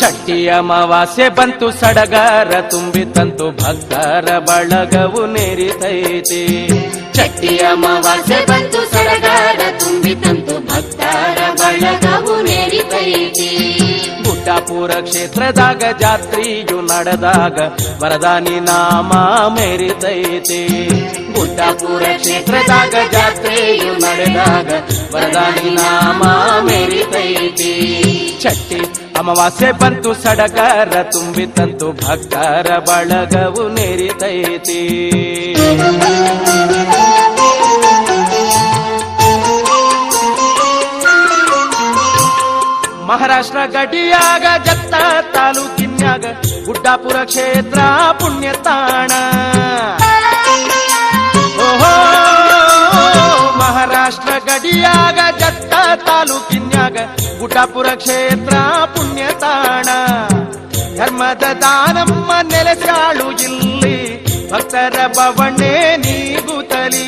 ಚಟ್ಟಿ ಅಮಾವಾಸ್ಯೆ ಬಂತು ಸಡಗರ ತುಂಬಿ ತಂತು ಭಕ್ತರ ಬಳಗವು ನೆರಿತೈತಿ. ಚಟ್ಟಿ ಅಮಾವಾಸ್ಯೆ ಬಂತು ಸಡಗರ ತುಂಬಿ ತಂತು ಭಕ್ತರ ಬಳಗವು ನೆರಿತೈತಿ. ಗುಡ್ಡಾಪುರ ಕ್ಷೇತ್ರದಾಗ ಜಾತ್ರೆಯು ನಡೆದಾಗ ವರದಾನಿ ನಾಮ ಮೇರಿತೈತಿ. ಗುಡ್ಡಾಪುರ ಕ್ಷೇತ್ರದಾಗ ಜಾತ್ರೆಯು ನಡೆದಾಗ ವರದಾನಿ ನಾಮ ಚಟ್ಟಿ ಅಮಾವಾಸ್ಯೆ ಬಂತು, ಸಡಗರ ತುಂಬಿ ತಂತು, ಭಕ್ತರ ಬಳಗವು ನೆರಿತೈತಿ. ಮಹಾರಾಷ್ಟ್ರ ಗಡಿಯಾಗ, ಜತ್ತ ತಾಲೂಕಿನ್ಯಾಗ, ಗುಡ್ಡಾಪುರ ಕ್ಷೇತ್ರ ಪುಣ್ಯ ತಾಣ ಓಹೋ, ಮಹಾರಾಷ್ಟ್ರ ಗಡಿಯಾಗ, ಜತ್ತ ತಾಲೂಕಿನ್ಯಾಗ, ಗುಡ್ಡಾಪುರ ಕ್ಷೇತ್ರ ಧರ್ಮದ ದಾನಮ್ಮ ನೆಲೆಸಾಳು ಇಲ್ಲಿ. ಭಕ್ತರ ಭವಣೆ ನೀಗುತ್ತಲಿ